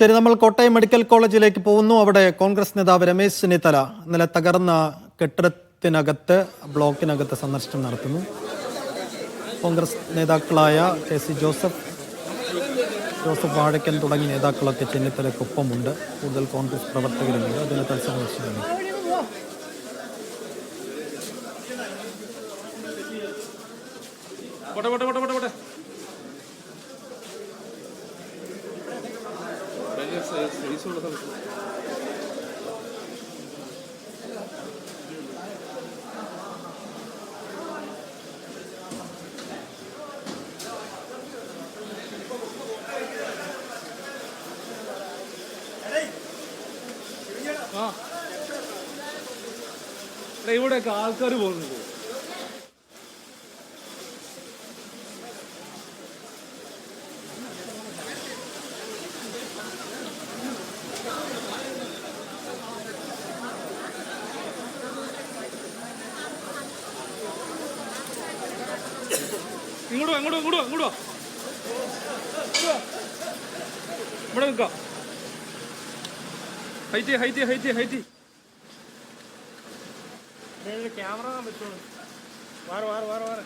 ശരി നമ്മൾ കോട്ടയം മെഡിക്കൽ കോളേജിലേക്ക് പോകുന്നു. അവിടെ കോൺഗ്രസ് നേതാവ് രമേശ് ചെന്നിത്തല ഇന്നലെ തകർന്ന കെട്ടിടത്തിനകത്ത് ബ്ലോക്കിനകത്ത് സന്ദർശനം നടത്തുന്നു. കോൺഗ്രസ് നേതാക്കളായ K C Joseph Joseph Vazhakkan തുടങ്ങിയ നേതാക്കളൊക്കെ ചെന്നിത്തലക്കൊപ്പമുണ്ട് കൂടുതൽ കോൺഗ്രസ് പ്രവർത്തകരുണ്ട്. അതിനെ തത്സമർശിക്കുന്നു. പോട്ടെ പോട്ടെ പോട്ടെ പോട്ടെ പോട്ടെ ഭയങ്കര സൈ- സൈസുള്ള സ്ഥലത്ത്. ആ. ഇവിടെയൊക്കെ ആൾക്കാർ പോകുന്നുണ്ട് ഇങ്ങോട്ടോ അങ്ങോട്ടോ ഇങ്ങോട്ടോ ഇങ്ങോട്ടോ ഇവിടെ നിൽക്കാം. ഹൈറ്റി ഹൈറ്റി ഹൈറ്റി ഹൈറ്റി ക്യാമറ പറ്റുള്ളൂ. വാറ വാറ വാറ വാറ.